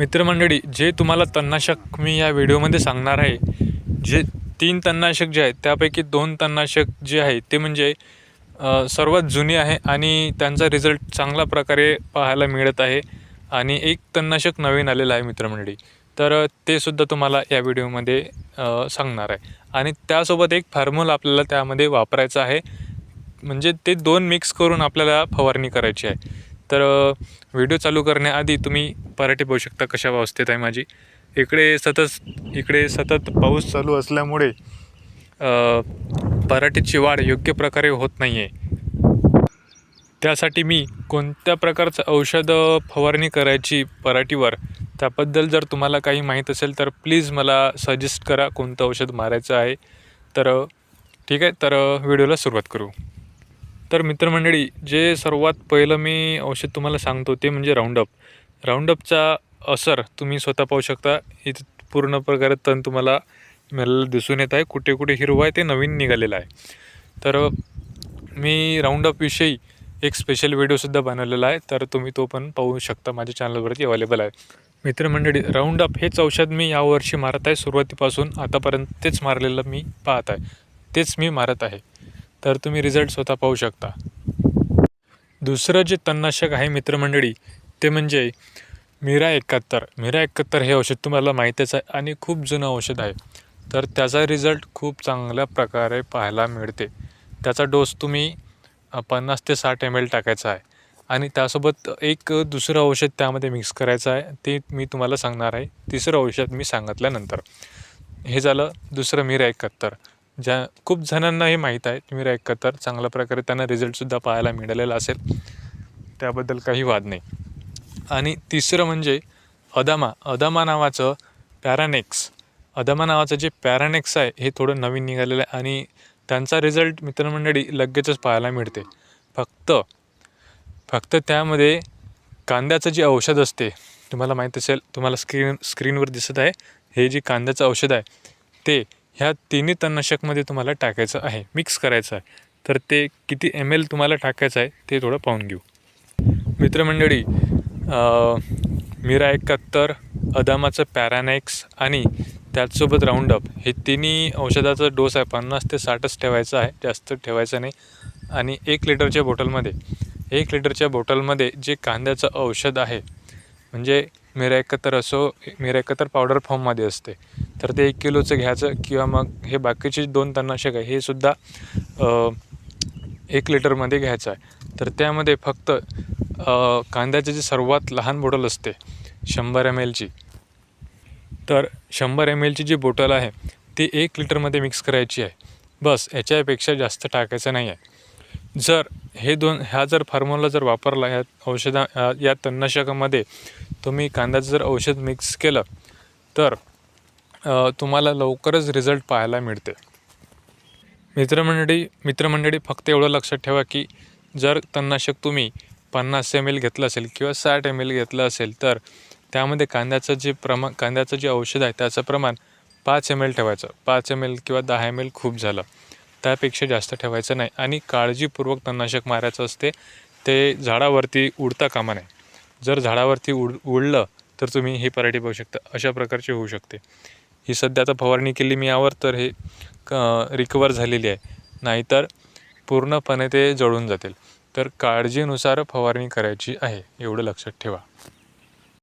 मित्रमंडळी जे तुम्हाला तणनाशक मी या व्हिडिओमध्ये सांगणार आहे जे तीन तणनाशक जे आहेत त्यापैकी दोन तणनाशक जे आहे ते म्हणजे सर्वात जुने आहे आणि त्यांचा रिझल्ट चांगल्या प्रकारे पाहायला मिळत आहे आणि एक तणनाशक नवीन आलेलं आहे मित्रमंडळी. तर ते सुद्धा तुम्हाला या व्हिडिओमध्ये सांगणार आहे. आणि त्यासोबत एक फॉर्म्युला आपल्याला त्यामध्ये वापरायचा आहे. म्हणजे ते दोन मिक्स करून आपल्याला फवारणी करायची आहे. तर व्हिडिओ चालू करण्याआधी तुम्ही पराठी पाहू शकता कशा अवस्थेत आहे माझी. इकडे सतत इकडे सतत पाऊस चालू असल्यामुळे पराठीची वाढ योग्य प्रकारे होत नाही आहे त्यासाठी मी कोणत्या प्रकारचं औषध फवारणी करायची पराठीवर त्याबद्दल जर तुम्हाला काही माहीत असेल तर प्लीज मला सजेस्ट करा कोणतं औषध मारायचं आहे. तर ठीक आहे तर व्हिडिओला सुरुवात करू. तर मित्रमंडळी जे सर्वात पहिलं मी औषध तुम्हाला सांगतो ते म्हणजे राऊंडअप राऊंडअपचा असर तुम्ही स्वतः पाहू शकता. इथं पूर्ण प्रकारे तण तुम्हाला मला दिसून येत आहे. कुठे कुठे हिरवं आहे ते नवीन निघालेलं आहे. तर मी राऊंडअपविषयी एक स्पेशल व्हिडिओसुद्धा बनवलेला आहे. तर तुम्ही तो पण पाहू शकता. माझ्या चॅनलवरती अवेलेबल आहे. मित्रमंडळी राऊंडअप हेच औषध मी यावर्षी मारत आहे. सुरुवातीपासून आतापर्यंत तेच मारलेलं मी पाहत आहे. तेच मी मारत आहे. तर तुम्ही रिझल्ट स्वतः पाहू शकता. दुसरं जे तणनाशक आहे मित्रमंडळी ते म्हणजे मीरा एकाहत्तर. मीरा एकाहत्तर हे औषध तुम्हाला माहितीच आहे आणि खूप जुनं औषध आहे. तर त्याचा रिझल्ट खूप चांगल्या प्रकारे पाहायला मिळते. त्याचा डोस तुम्ही पन्नास ते साठ एम एल टाकायचा आहे. आणि त्यासोबत एक दुसरं औषध त्यामध्ये मिक्स करायचं आहे ते मी तुम्हाला सांगणार आहे. तिसरं औषध मी सांगितल्यानंतर. हे झालं दुसरं मिरा एकाहत्तर. ज्या खूप जणांना हे माहीत आहे मीरा तर चांगल्या प्रकारे त्यांना रिझल्टसुद्धा पाहायला मिळालेला असेल. त्याबद्दल काही वाद नाही. आणि तिसरं म्हणजे अदामा. अदामा नावाचं पॅरानेक्स अदामा नावाचं जे पॅरानेक्स आहे हे थोडं नवीन निघालेलं आहे आणि त्यांचा रिझल्ट मित्रमंडळी लगेचच पाहायला मिळते. फक्त फक्त त्यामध्ये कांद्याचं जे औषध असते तुम्हाला माहीत असेल तुम्हाला स्क्रीन स्क्रीनवर दिसत आहे हे जे कांद्याचं औषध आहे ते ह्या तिन्ही तणनाशकमध्ये तुम्हाला टाकायचं आहे मिक्स करायचं आहे. तर ते किती एम एल तुम्हाला टाकायचं आहे ते थोडं पाहून घेऊ. मित्रमंडळी मिरा एकाहत्तर अदामाचं पॅरानेक्स आणि त्याचसोबत राऊंडअप हे तिन्ही औषधाचा डोस आहे पन्नास ते साठच ठेवायचा आहे जास्त ठेवायचा नाही. आणि एक लिटरच्या बॉटलमध्ये एक लिटरच्या बॉटलमध्ये जे कांद्याचं औषध आहे म्हणजे मिरा एकाहत्तर असो मीरा एकाहत्तर पावडर फॉर्ममध्ये असते तर ते एक किलोचं घ्यायचं किंवा मग हे बाकीचे दोन तणनाशक आहे हे सुद्धा एक लिटरमध्ये घ्यायचं आहे. तर त्यामध्ये फक्त कांद्याचे जे सर्वात लहान बॉटल असते शंभर एम एलची तर शंभर एम एलची जी बॉटल आहे ती एक लिटरमध्ये मिक्स करायची आहे. बस याच्यापेक्षा जास्त टाकायचं नाही आहे. जर हे दोन ह्या जर फॉर्म्युला जर वापरला ह्या औषधा या तणनाशकामध्ये तुम्ही कांद्याचं जर औषध मिक्स केलं तर तुम्हाला लवकरच रिझल्ट पाहायला मिळते मित्रमंडळी मित्रमंडळी फक्त एवढं लक्षात ठेवा की जर तणनाशक तुम्ही पन्नास एम एल घेतलं असेल किंवा साठ एम एल घेतलं असेल तर त्यामध्ये कांद्याचं जे प्रमाण कांद्याचं जे औषध आहे त्याचं प्रमाण पाच एम एल ठेवायचं. पाच एम एल किंवा दहा एम एल खूप झालं. त्यापेक्षा जास्त ठेवायचं नाही. आणि काळजीपूर्वक तणनाशक मारायचं असते ते झाडावरती उडता कामा नये. जर झाडावरती उड उडलं तर तुम्ही ही पराठी पाहू शकता. अशा प्रकारची होऊ शकते. ही सध्या आता फवारणी केली मी यावर तर हे रिकवर झालेली आहे. नाहीतर पूर्णपणे ते जळून जातील. तर काळजीनुसार फवारणी करायची आहे एवढं लक्षात ठेवा.